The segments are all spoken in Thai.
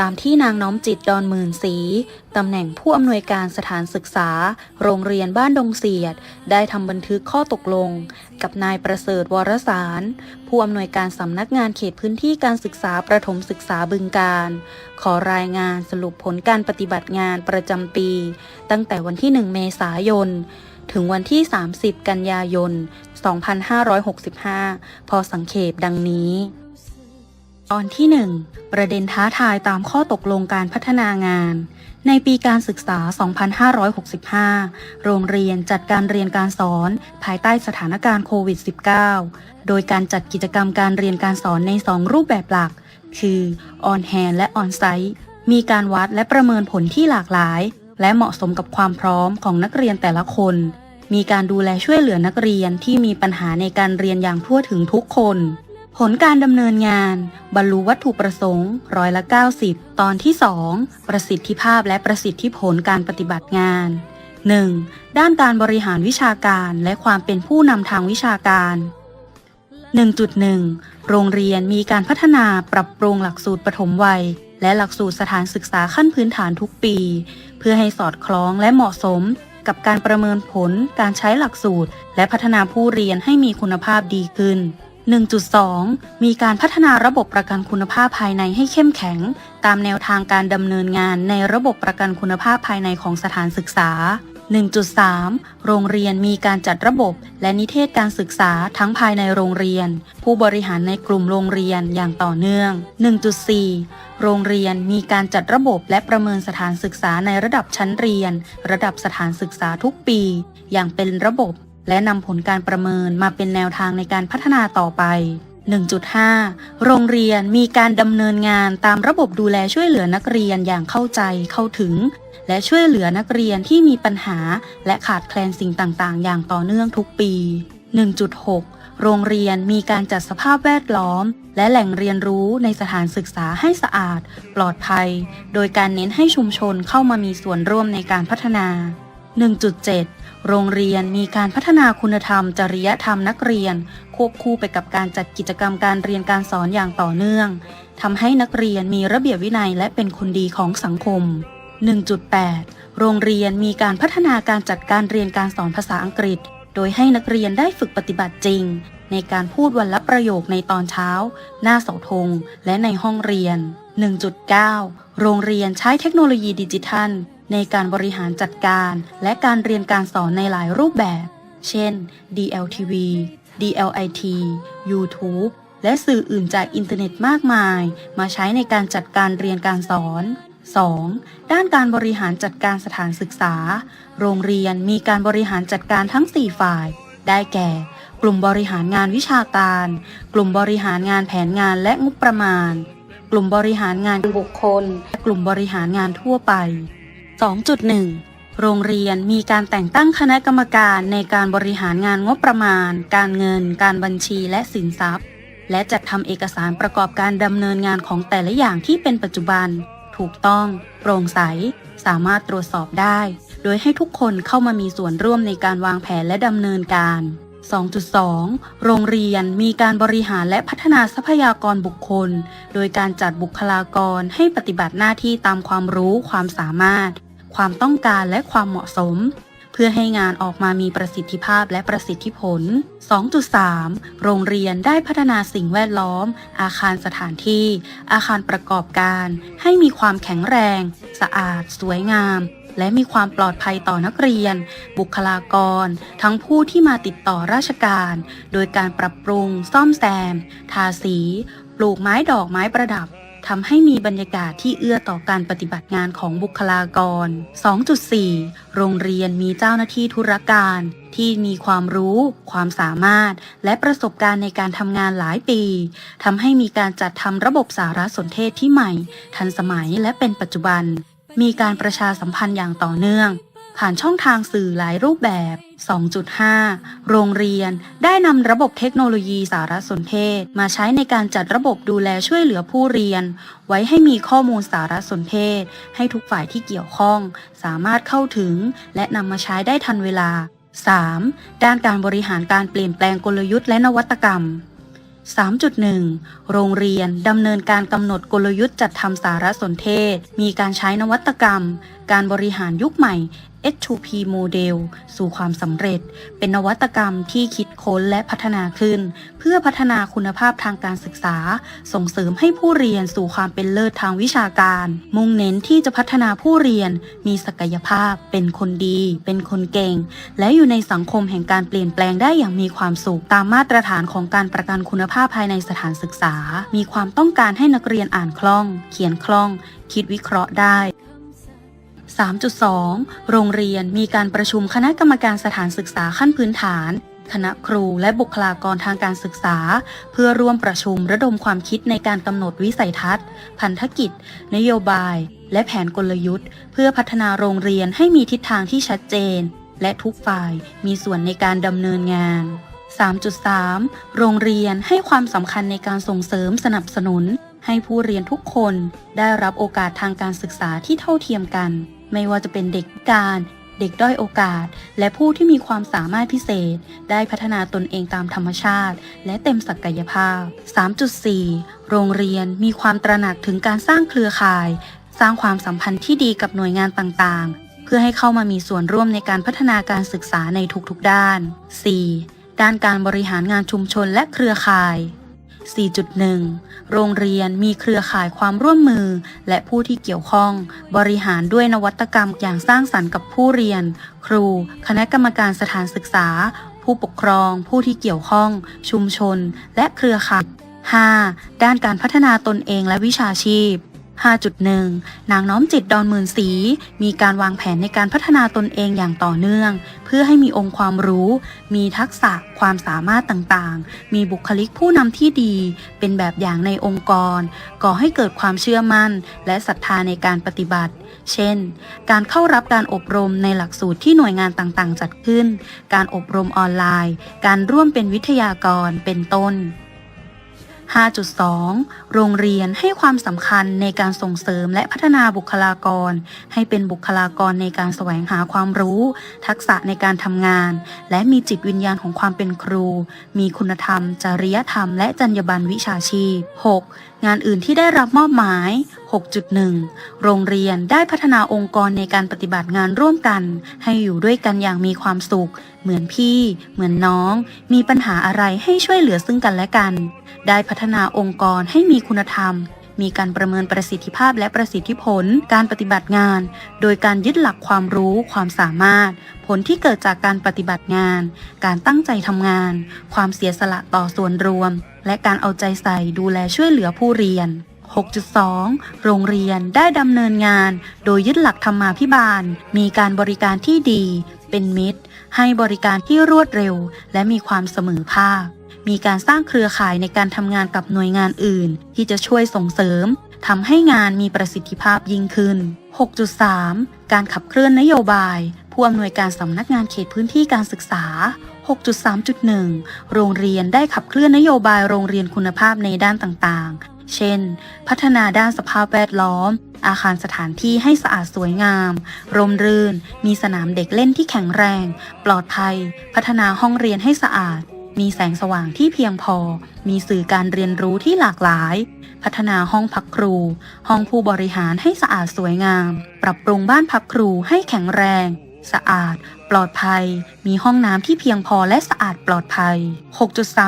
ตามที่นางน้อมจิตดอนหมื่นศรีตำแหน่งผู้อำนวยการสถานศึกษา โรงเรียนบ้านดงเสียด ได้ทำบันทึกข้อตกลง กับนายประเสริฐวรสาร ผู้อำนวยการสำนักงานเขตพื้นที่การศึกษาประถมศึกษาบึงการ ขอรายงานสรุปผลการปฏิบัติงานประจำปี ตั้งแต่วันที่ 1 เมษายนถึงวันที่ 30 กันยายน 2565 พอสังเขปดังนี้ ตอนที่ 1 ประเด็นท้าทายตามข้อตกลงการพัฒนางาน ในปีการศึกษา 2565 โรงเรียนจัดการเรียนการสอนภายใต้สถานการณ์โควิด -19 โดยการจัดกิจกรรมการเรียนการสอนใน 2 รูปแบบหลัก คือออนแฮนและออนไซต์มีการวัดและประเมินผลที่หลากหลาย และเหมาะสมกับความพร้อมของนักเรียนแต่ละคน มีการดูแลช่วยเหลือนักเรียนที่มีปัญหาในการเรียนอย่างทั่วถึงทุกคน ผลการดำเนินงาน บรรลุวัตถุประสงค์ร้อยละ 90 ตอนที่ 2 ประสิทธิภาพและประสิทธิผลการปฏิบัติงาน 1. ด้านการบริหารวิชาการและความเป็นผู้นำทางวิชาการ 1.1 โรงเรียนมีการพัฒนาปรับปรุงหลักสูตรปฐมวัย และหลักสูตรสถานศึกษาขั้นพื้นฐานทุกปี เพื่อให้สอดคล้องและเหมาะสมกับการประเมินผลการใช้หลักสูตร และพัฒนาผู้เรียนให้มีคุณภาพดีขึ้น 1.2 มีการพัฒนาระบบประกันคุณภาพภายในให้เข้มแข็ง ตามแนวทางการดำเนินงานในระบบประกันคุณภาพภายในของสถานศึกษา 1.3 โรงเรียนมีการจัดระบบและนิเทศการศึกษาทั้งภายในโรงเรียน ผู้บริหารในกลุ่มโรงเรียนอย่างต่อเนื่อง 1.4 โรงเรียนมีการจัดระบบและประเมินสถานศึกษาในระดับชั้นเรียน ระดับสถานศึกษาทุกปี อย่างเป็นระบบ และนำผลการประเมินมาเป็นแนวทางในการพัฒนาต่อไป 1.5 โรงเรียนมีการดำเนินงานตามระบบดูแลช่วยเหลือนักเรียนอย่างเข้าใจเข้าถึง และช่วยเหลือนักเรียนที่มีปัญหา และขาดแคลนสิ่งต่างๆ อย่างต่อเนื่องทุกปี 1.6 โรงเรียนมีการจัดสภาพแวดล้อม และแหล่งเรียนรู้ในสถานศึกษาให้สะอาด ปลอดภัย โดยการเน้นให้ชุมชนเข้ามามีส่วนร่วมในการพัฒนา 1.7 โรงเรียนมีการพัฒนาคุณธรรม จริยธรรมนักเรียน ควบคู่ไปกับการจัดกิจกรรมการเรียนการสอนอย่างต่อเนื่องทำให้นักเรียนมีระเบียบวินัยและเป็นคนดีของสังคม 1.8 โรงเรียนมีการพัฒนาการจัดการเรียนการสอนภาษาอังกฤษ โดยให้นักเรียนได้ฝึกปฏิบัติจริง ในการพูดวันละประโยคในตอนเช้า หน้าเสาธงและในห้องเรียน 1.9 โรงเรียนใช้เทคโนโลยีดิจิทัล ในการบริหารจัดการและการเรียนการสอนในหลายรูปแบบ เช่น DLTV DLIT YouTube และสื่ออื่นจากอินเทอร์เน็ตมากมาย มาใช้ในการจัดการเรียนการสอน 2. ด้านการบริหารจัดการสถานศึกษา โรงเรียนมีการบริหารจัดการทั้ง 4 ฝ่าย ได้แก่ กลุ่มบริหารงานวิชาการ กลุ่มบริหารงานแผนงานและงบประมาณ กลุ่มบริหารงานบุคคล และกลุ่มบริหารงานทั่วไป 2.1 โรงเรียนมีการแต่งตั้งคณะกรรมการในการบริหารงานงบประมาณ การเงิน การบัญชีและสินทรัพย์ และจัดทำเอกสารประกอบการดำเนินงานของแต่ละอย่างที่เป็นปัจจุบัน ถูกต้อง โปร่งใส สามารถตรวจสอบได้ โดยให้ทุกคนเข้ามามีส่วนร่วมในการวางแผนและดำเนินการ 2.2 โรงเรียนมีการบริหารและพัฒนาทรัพยากรบุคคล โดยการจัดบุคลากรให้ปฏิบัติหน้าที่ตามความรู้ความสามารถ ความต้องการและความเหมาะสม เพื่อให้งานออกมามีประสิทธิภาพและประสิทธิผล 2.3 โรงเรียนได้พัฒนาสิ่งแวดล้อม อาคารสถานที่ อาคารประกอบการ ให้มีความแข็งแรง สะอาด สวยงามและมีความปลอดภัยต่อนักเรียน บุคลากร ทั้งผู้ที่มาติดต่อราชการ โดยการปรับปรุง ซ่อมแซม ทาสี ปลูกไม้ดอกไม้ประดับ ทำให้มีบรรยากาศที่เอื้อต่อการปฏิบัติงานของบุคลากร 2.4 โรงเรียนมีเจ้าหน้าที่ธุรการ ที่มีความรู้ ความสามารถ และประสบการณ์ในการทำงานหลายปีทำให้มีการจัดทำระบบสารสนเทศที่ใหม่ ทันสมัยและเป็นปัจจุบัน มีการประชาสัมพันธ์อย่างต่อเนื่อง ผ่านช่องทางสื่อหลายรูปแบบ 2.5 โรงเรียนได้นำระบบเทคโนโลยีสารสนเทศ มาใช้ในการจัดระบบดูแลช่วยเหลือผู้เรียน ไว้ให้มีข้อมูลสารสนเทศ ให้ทุกฝ่ายที่เกี่ยวข้อง สามารถเข้าถึง และนำมาใช้ได้ทันเวลา 3. ด้านการบริหารการเปลี่ยนแปลงกลยุทธ์และนวัตกรรม 3.1 โรงเรียนดำเนินการกำหนดกลยุทธ์จัดทำสารสนเทศ มีการใช้นวัตกรรม การบริหารยุคใหม่ H2P โมเดลสู่ความสำเร็จ เป็นนวัตกรรมที่คิดค้นและพัฒนาขึ้น เพื่อพัฒนาคุณภาพทางการศึกษา ส่งเสริมให้ผู้เรียนสู่ความเป็นเลิศทางวิชาการ มุ่งเน้นที่จะพัฒนาผู้เรียน มีศักยภาพ เป็นคนดี เป็นคนเก่ง และอยู่ในสังคมแห่งการเปลี่ยนแปลงได้อย่างมีความสุข ตามมาตรฐานของการประกันคุณภาพภายในสถานศึกษา มีความต้องการให้นักเรียนอ่านคล่อง เขียนคล่อง คิดวิเคราะห์ได้ 3.2 โรงเรียนมีการประชุมคณะกรรมการสถานศึกษาขั้นพื้นฐาน คณะครูและบุคลากรทางการศึกษา เพื่อร่วมประชุมระดมความคิดในการกำหนดวิสัยทัศน์ พันธกิจ นโยบาย และแผนกลยุทธ์ เพื่อพัฒนาโรงเรียนให้มีทิศทางที่ชัดเจน และทุกฝ่ายมีส่วนในการดำเนินงาน 3.3 โรงเรียนให้ความสำคัญในการส่งเสริมสนับสนุน ให้ผู้เรียนทุกคนได้รับโอกาสทางการศึกษาที่เท่าเทียมกัน ไม่ว่าจะเป็นเด็กพิการ เด็กด้อยโอกาส และผู้ที่มีความสามารถพิเศษ ได้พัฒนาตนเองตามธรรมชาติ และเต็มศักยภาพ 3.4 โรงเรียนมีความตระหนักถึงการสร้างเครือข่าย สร้างความสัมพันธ์ที่ดีกับหน่วยงานต่างๆ เพื่อให้เข้ามามีส่วนร่วมในการพัฒนาการศึกษาในทุกๆด้าน 4. ด้านการบริหารงานชุมชนและเครือข่าย 4.1 โรงเรียนมีเครือข่ายความร่วมมือ และผู้ที่เกี่ยวข้อง บริหารด้วยนวัตกรรมอย่างสร้างสรรค์กับผู้เรียน ครู คณะกรรมการสถานศึกษา ผู้ปกครอง ผู้ที่เกี่ยวข้อง ชุมชน และเครือข่าย 5. ด้านการพัฒนาตนเองและวิชาชีพ 5.1 นางน้อมจิตดอนหมื่นสี มีการวางแผนในการพัฒนาตนเองอย่างต่อเนื่อง เพื่อให้มีองค์ความรู้ มีทักษะความสามารถต่างๆ มีบุคลิกผู้นำที่ดี เป็นแบบอย่างในองค์กร ก่อให้เกิดความเชื่อมั่น และศรัทธาในการปฏิบัติ เช่น การเข้ารับการอบรมในหลักสูตรที่หน่วยงานต่างๆ จัดขึ้น การอบรมออนไลน์ การร่วมเป็นวิทยากร เป็นต้น 5.2 โรงเรียนให้ความสำคัญในการส่งเสริมและพัฒนาบุคลากร ให้เป็นบุคลากรในการแสวงหาความรู้ ทักษะในการทำงาน และมีจิตวิญญาณของความเป็นครู มีคุณธรรม จริยธรรม และจรรยาบรรณวิชาชีพ 6. งานอื่นที่ได้รับมอบหมาย 6.1 โรงเรียนได้พัฒนาองค์กรในการปฏิบัติงานร่วมกัน ให้อยู่ด้วยกันอย่างมีความสุข เหมือนพี่ เหมือนน้อง มีปัญหาอะไรให้ช่วยเหลือซึ่งกันและกัน ได้พัฒนาองค์กรให้มีคุณธรรม มีการประเมินประสิทธิภาพและประสิทธิผล การปฏิบัติงาน โดยการยึดหลักความรู้ความสามารถ ผลที่เกิดจากการปฏิบัติงาน การตั้งใจทำงาน ความเสียสละต่อส่วนรวม และการเอาใจใส่ดูแลช่วยเหลือผู้เรียน6.2 โรงเรียนได้ดำเนินงาน โดยยึดหลักธรรมาภิบาล มีการบริการที่ดี เป็นมิตร ให้บริการที่รวดเร็ว และมีความเสมอภาค มีการสร้างเครือข่ายในการทำงานกับหน่วยงานอื่น ที่จะช่วยส่งเสริมทำให้งานมีประสิทธิภาพยิ่งขึ้น 6.3 การขับเคลื่อนนโยบาย ผู้อำนวยการสำนักงานเขตพื้นที่การศึกษา 6.3.1 โรงเรียนได้ขับเคลื่อนนโยบายโรงเรียนคุณภาพในด้านต่างๆ เช่น พัฒนาด้านสภาพแวดล้อม อาคารสถานที่ให้สะอาดสวยงาม ร่มรื่น มีสนามเด็กเล่นที่แข็งแรง ปลอดภัย พัฒนาห้องเรียนให้สะอาด มีแสงสว่างที่เพียงพอ มีสื่อการเรียนรู้ที่หลากหลาย พัฒนาห้องพักครู ห้องผู้บริหารให้สะอาดสวยงาม ปรับปรุงบ้านพักครูให้แข็งแรง สะอาด ปลอดภัย มีห้องน้ำที่เพียงพอและสะอาดปลอดภัย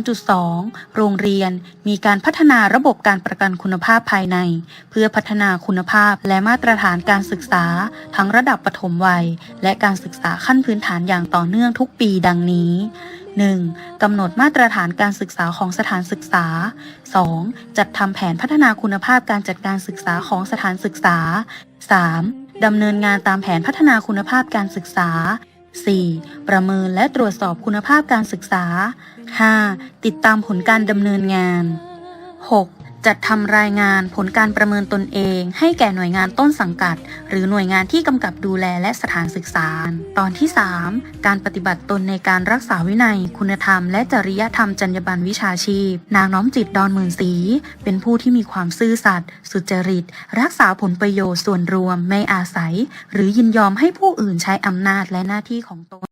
6.3.2 โรงเรียน มีการพัฒนาระบบการประกันคุณภาพภายใน เพื่อพัฒนาคุณภาพและมาตรฐานการศึกษา ทั้งระดับปฐมวัย และการศึกษาขั้นพื้นฐานอย่างต่อเนื่องทุกปีดังนี้ 1. กำหนดมาตรฐานการศึกษาของสถานศึกษา 2. จัดทำแผนพัฒนาคุณภาพการจัดการศึกษาของสถานศึกษา 3. ดำเนินงานตามแผนพัฒนาคุณภาพการศึกษา 4. ประเมินและตรวจสอบคุณภาพการศึกษา 5. ติดตามผลการดำเนินงาน 6. จัดทำรายงานผลการประเมินตนเอง ให้แก่หน่วยงานต้นสังกัด หรือหน่วยงานที่กำกับดูแลและสถานศึกษา ตอนที่ 3 การปฏิบัติตนในการรักษาวินัย คุณธรรม และจริยธรรมจรรยาบรรณวิชาชีพ นางน้อมจิตดอนหมื่นสีเป็นผู้ที่มีความซื่อสัตย์สุจริต รักษาผลประโยชน์ส่วนรวม ไม่อาศัย หรือยินยอมให้ผู้อื่นใช้อำนาจและหน้าที่ของตน